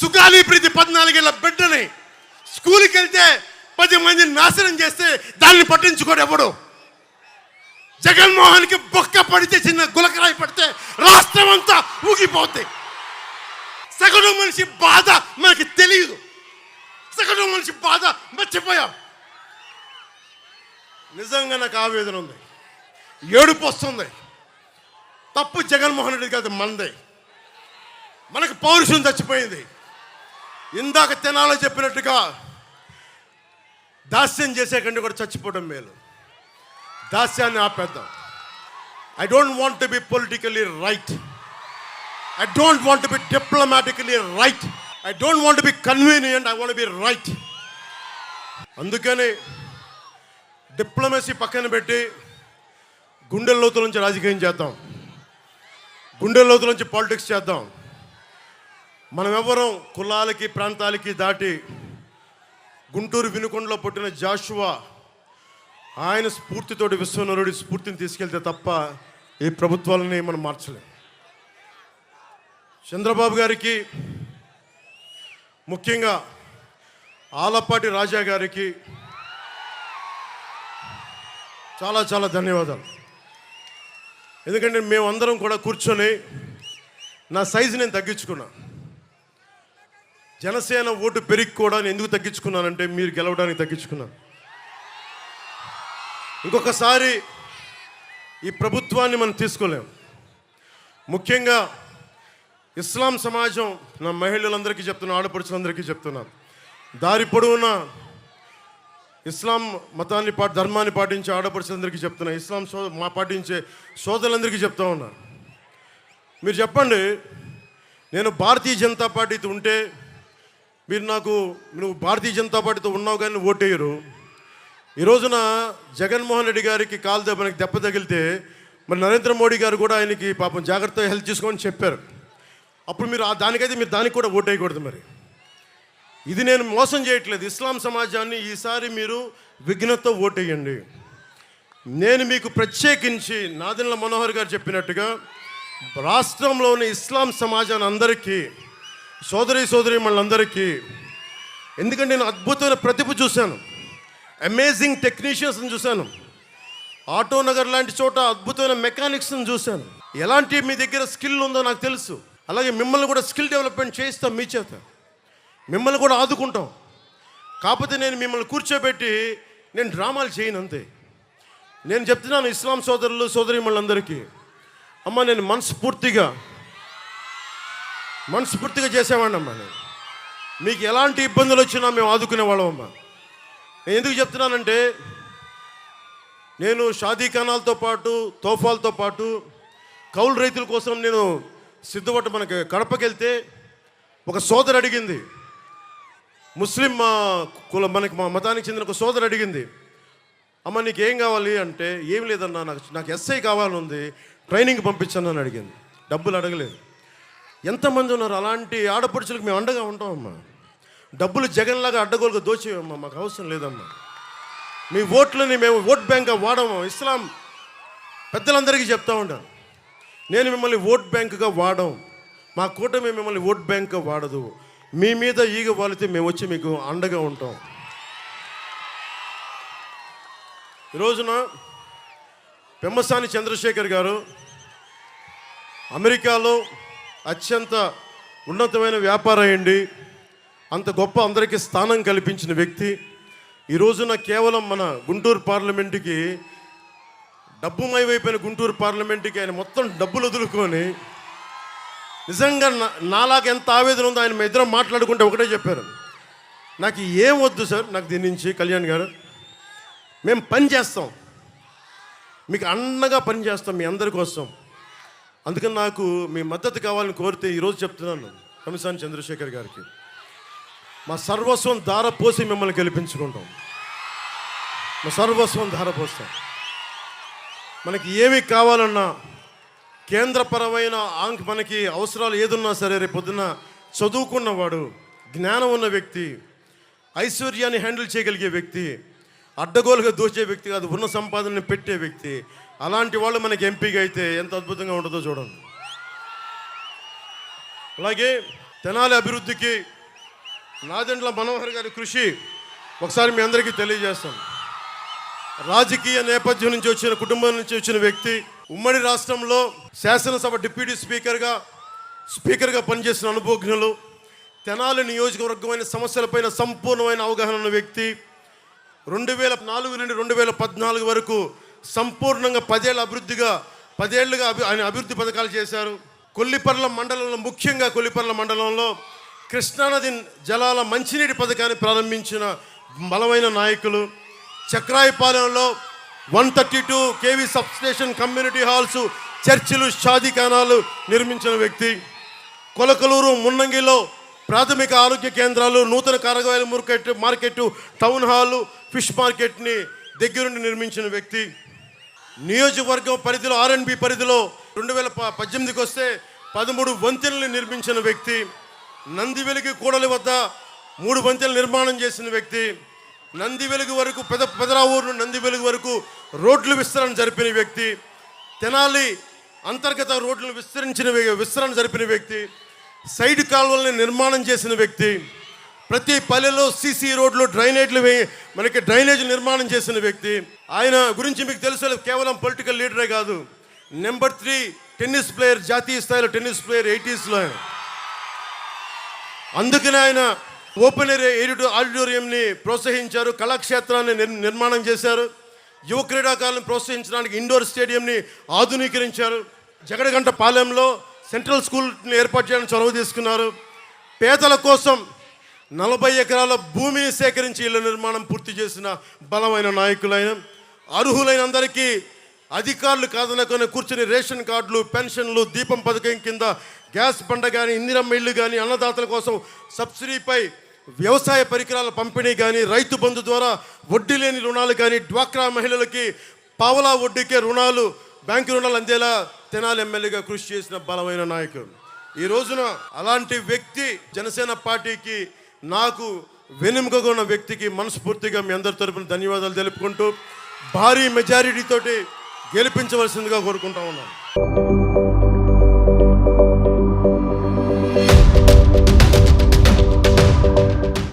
సుగాలి ప్రీతి పద్నాలుగేళ్ళ బిడ్డని స్కూల్కి వెళ్తే పది మందిని నాశనం చేస్తే దాన్ని పట్టించుకోడు ఎవడు. జగన్మోహన్కి బొక్క పడితే చిన్న గులకరాయి పడితే రాష్ట్రం అంతా ఊగిపోతుంది సగటు మనిషి బాధ మనకి తెలియదు. సగటు మనిషి బాధ మర్చిపోయాం. నిజంగా నాకు ఆవేదన ఉంది. ఏడుపు వస్తుంది. తప్పు జగన్మోహన్ రెడ్డి కాదు మనదే. మనకు పౌరుషం చచ్చిపోయింది. ఇందాక తెనాలో చెప్పినట్టుగా దాస్యం చేసే కంటే కూడా చచ్చిపోవడం మేలు. దాస్యాన్ని ఆపేద్దాం. I don't want to be politically right I don't want be diplomatically right I don't want be convenient I want be right అందుకని డిప్లొమసీ పక్కన పెట్టి గుండె లోతుల నుంచి రాజకీయం చేద్దాం. గుండె లోతుల నుంచి పాలిటిక్స్ చేద్దాం. మనమెవరం కులాలకి ప్రాంతాలకి దాటి గుంటూరు వినుకొండలో పుట్టిన జాషువా ఆయన స్ఫూర్తితోటి విశ్వనరుడి స్ఫూర్తిని తీసుకెళ్తే తప్ప ఈ ప్రభుత్వాలని మనం మార్చలేం. చంద్రబాబు గారికి ముఖ్యంగా ఆలపాటి రాజా గారికి చాలా చాలా ధన్యవాదాలు. ఎందుకంటే మేమందరం కూడా కూర్చొని నా సైజు నేను తగ్గించుకున్నా. జనసేన ఓటు పెరిగి కూడా ఎందుకు తగ్గించుకున్నానంటే మీరు గెలవడానికి తగ్గించుకున్నాను. ఇంకొకసారి ఈ ప్రభుత్వాన్ని మనం తీసుకోలేం. ముఖ్యంగా ఇస్లాం సమాజం నా మహిళలందరికీ చెప్తున్నా ఆడపడుచులందరికీ చెప్తున్నాను. దారి పొడవునా ఇస్లాం మతాన్ని పా ధర్మాన్ని పాటించే ఆడపడుచులందరికీ చెప్తున్నా ఇస్లాం సో మా పాటించే సోదరులందరికీ చెప్తా ఉన్నా. మీరు చెప్పండి నేను భారతీయ జనతా పార్టీతో ఉంటే మీరు నాకు నువ్వు భారతీయ జనతా పార్టీతో ఉన్నావు కానీ ఓటేయరు. ఈ రోజున జగన్మోహన్ రెడ్డి గారికి కాలు దెబ్బకి దెబ్బ తగిలితే మరి నరేంద్ర మోడీ గారు కూడా ఆయనకి పాపం జాగ్రత్తగా హెల్ప్ చేసుకోమని చెప్పారు. అప్పుడు మీరు ఆ దానికైతే మీరు దానికి కూడా ఓటేయకూడదు మరి. ఇది నేను మోసం చేయట్లేదు. ఇస్లాం సమాజాన్ని ఈసారి మీరు విఘ్నతో ఓటేయండి నేను మీకు ప్రత్యేకించి నాదిన్ల మనోహర్ గారు చెప్పినట్టుగా రాష్ట్రంలోని ఇస్లాం సమాజాన్ని అందరికీ సోదరి సోదరి మనందరికీ ఎందుకంటే నేను అద్భుతమైన ప్రతిభ చూశాను. అమేజింగ్ టెక్నీషియన్స్ని చూశాను. ఆటో నగర్ లాంటి చోట అద్భుతమైన మెకానిక్స్ని చూశాను. ఎలాంటి మీ దగ్గర స్కిల్ ఉందో నాకు తెలుసు. అలాగే మిమ్మల్ని కూడా స్కిల్ డెవలప్మెంట్ చేయిస్తాం మీ చేత. మిమ్మల్ని కూడా ఆదుకుంటాం. కాకపోతే నేను మిమ్మల్ని కూర్చోబెట్టి నేను డ్రామాలు చేయను అంతే. నేను చెప్తున్నాను ఇస్లాం సోదరులు సోదరిమణులందరికీ అమ్మ నేను మనస్ఫూర్తిగా మనస్ఫూర్తిగా చేసేవాడినమ్మా నేను. మీకు ఎలాంటి ఇబ్బందులు వచ్చినా మేము ఆదుకునే నేను ఎందుకు చెప్తున్నానంటే నేను షాదీ కణాలతో పాటు తోఫాలతో పాటు కౌలు రైతుల కోసం నేను సిద్ధపట్ట మనకి కడపకెళ్తే ఒక సోదరు అడిగింది. ముస్లిం మా కుల మనకి మా మతానికి చెందిన ఒక సోదరు అడిగింది. అమ్మ నీకు ఏం కావాలి అంటే ఏం లేదన్నా నాకు నాకు ఎస్ఐ కావాలని ఉంది ట్రైనింగ్ పంపించండి అని అడిగింది. డబ్బులు అడగలేదు. ఎంతమంది ఉన్నారు? అలాంటి ఆడపడుచులకు మేము అండగా ఉంటామమ్మా. డబ్బులు జగన్లాగా అడ్డగోలుగా దోచేయమ్మా మాకు అవసరం లేదమ్మా. మీ ఓట్లని మేము ఓట్ బ్యాంక్గా వాడము ఇస్లాం పెద్దలందరికీ చెప్తా ఉంటాను. నేను మిమ్మల్ని ఓట్ బ్యాంకుగా వాడం. మా కూటమి మిమ్మల్ని ఓట్ బ్యాంక్గా వాడదు. మీ మీద ఈగ వాలితే మేము వచ్చి మీకు అండగా ఉంటాం. ఈ రోజున పెమ్మసాని చంద్రశేఖర్ గారు అమెరికాలో అత్యంత ఉన్నతమైన వ్యాపారం అయ్యండి. అంత గొప్ప అందరికీ స్థానం కల్పించిన వ్యక్తి. ఈ రోజున కేవలం మన గుంటూరు పార్లమెంటుకి డబ్బుమయమైపోయిన గుంటూరు పార్లమెంటుకి ఆయన మొత్తం డబ్బులు వదులుకొని నిజంగా నా నాలాగా ఎంత ఆవేదన ఉందో ఆయన మీ ఇద్దరం మాట్లాడుకుంటే ఒకటే చెప్పారు. నాకు ఏం వద్దు సార్ నాకు దీని నుంచి కళ్యాణ్ గారు. మేము పని చేస్తాం. మీకు అండగా పని చేస్తాం మీ అందరి కోసం. అందుకని నాకు మీ మద్దతు కావాలని కోరితే ఈరోజు చెప్తున్నాను కమిసాని చంద్రశేఖర్ గారికి. మా సర్వస్వం ధార పోసి మిమ్మల్ని గెలిపించుకుంటాం. మా సర్వస్వం ధార పోస్తాం. మనకి ఏమి కావాలన్నా కేంద్రపరమైన ఆంక్ మనకి అవసరాలు ఏదున్నా సరే రేపు పొద్దున్న చదువుకున్నవాడు జ్ఞానం ఉన్న వ్యక్తి ఐశ్వర్యాన్ని హ్యాండిల్ చేయగలిగే వ్యక్తి అడ్డగోలుగా దోచే వ్యక్తి కాదు ఉన్న సంపాదనని పెట్టే వ్యక్తి అలాంటి వాళ్ళు మనకి ఎంపీగా అయితే ఎంత అద్భుతంగా ఉంటుందో చూడండి. అలాగే తెనాలి అభివృద్ధికి నాదెండ్ల మనోహర్ గారి కృషి ఒకసారి మీ అందరికీ తెలియజేస్తాను. రాజకీయ నేపథ్యం నుంచి వచ్చిన కుటుంబం నుంచి వచ్చిన వ్యక్తి ఉమ్మడి రాష్ట్రంలో శాసనసభ డిప్యూటీ స్పీకర్గా స్పీకర్గా పనిచేసిన అనుభవజ్ఞులు తెనాలి నియోజకవర్గమైన సమస్యలపైన సంపూర్ణమైన అవగాహన ఉన్న వ్యక్తి రెండు వేల నాలుగు నుండి రెండు వేల పద్నాలుగు వరకు సంపూర్ణంగా పదేళ్ళ అభివృద్ధిగా పదేళ్ళుగా అభి ఆయన అభివృద్ధి పథకాలు చేశారు. కొల్లిపర్ల మండలంలో ముఖ్యంగా కొల్లిపర్ల మండలంలో కృష్ణానది జలాల మంచినీటి పథకాన్ని ప్రారంభించిన బలమైన నాయకులు. చక్రాయపాలెంలో one thirty two KV substation community halls చర్చిలు షాదీఖానాలు నిర్మించిన వ్యక్తి. కొలకలూరు మున్నంగిలో ప్రాథమిక ఆరోగ్య కేంద్రాలు నూతన కారగాయల market market town hall fish మార్కెట్ని దగ్గరుండి నిర్మించిన వ్యక్తి. నియోజకవర్గం పరిధిలో ఆర్ఎన్బి పరిధిలో రెండు వేల ప- పద్దెనిమిదికి వస్తే పదమూడు వంతెనలు నిర్మించిన వ్యక్తి నంది వెలుగు కూడలి వద్ద మూడు వంతెనలు నిర్మాణం చేసిన వ్యక్తి నంది వెలుగు వరకు పెద పెదరావూరు నందివెలుగు నంది వెలుగు వరకు రోడ్లు విస్తరణ జరిపిన వ్యక్తి తెనాలి అంతర్గత రోడ్లను విస్తరించిన విస్తరణ జరిపిన వ్యక్తి సైడ్ కాలువల్ని నిర్మాణం చేసిన వ్యక్తి ప్రతి పల్లెలో సీసీ రోడ్లు డ్రైనేజ్లు మనకి డ్రైనేజ్ నిర్మాణం చేసిన వ్యక్తి. ఆయన గురించి మీకు తెలుసు కేవలం పొలిటికల్ లీడరే కాదు. నెంబర్ త్రీ టెన్నిస్ ప్లేయర్ జాతీయ స్థాయిలో టెన్నిస్ ప్లేయర్ ఎయిటీస్లో ఆయన. అందుకనే ఆయన ఓపెన్ ఏరియా ఆడిటోరియంని ప్రోత్సహించారు కళాక్షేత్రాన్ని నిర్- నిర్మాణం చేశారు యువ క్రీడాకారులను ప్రోత్సహించడానికి ఇండోర్ స్టేడియంని ఆధునీకరించారు. జగడగంట పాలెంలో సెంట్రల్ స్కూల్ని ఏర్పాటు చేయడానికి చొరవ తీసుకున్నారు. పేదల కోసం నలభై ఎకరాల భూమిని సేకరించి ఇళ్ళ నిర్మాణం పూర్తి చేసిన బలమైన నాయకులైన అర్హులైన అందరికీ అధికారులు కాదనుకుని కూర్చుని రేషన్ కార్డులు పెన్షన్లు దీపం పథకం కింద గ్యాస్ పండ కానీ ఇందిరమ్మ ఇల్లు కానీ అన్నదాతల కోసం సబ్సిడీపై వ్యవసాయ పరికరాల పంపిణీ కానీ రైతు బంధు ద్వారా వడ్డీ లేని రుణాలు కానీ డ్వాక్రా మహిళలకి పావలా వడ్డీకే రుణాలు బ్యాంకు రుణాలు అందేలా తెనాలి ఎమ్మెల్యేగా కృషి చేసిన బలమైన నాయకుడు. ఈ రోజున అలాంటి వ్యక్తి జనసేన పార్టీకి నాకు వెనుముకగా ఉన్న వ్యక్తికి మనస్ఫూర్తిగా మీ అందరి తరపున ధన్యవాదాలు తెలుపుకుంటూ భారీ మెజారిటీతోటి గెలిపించవలసిందిగా కోరుకుంటా ఉన్నాను.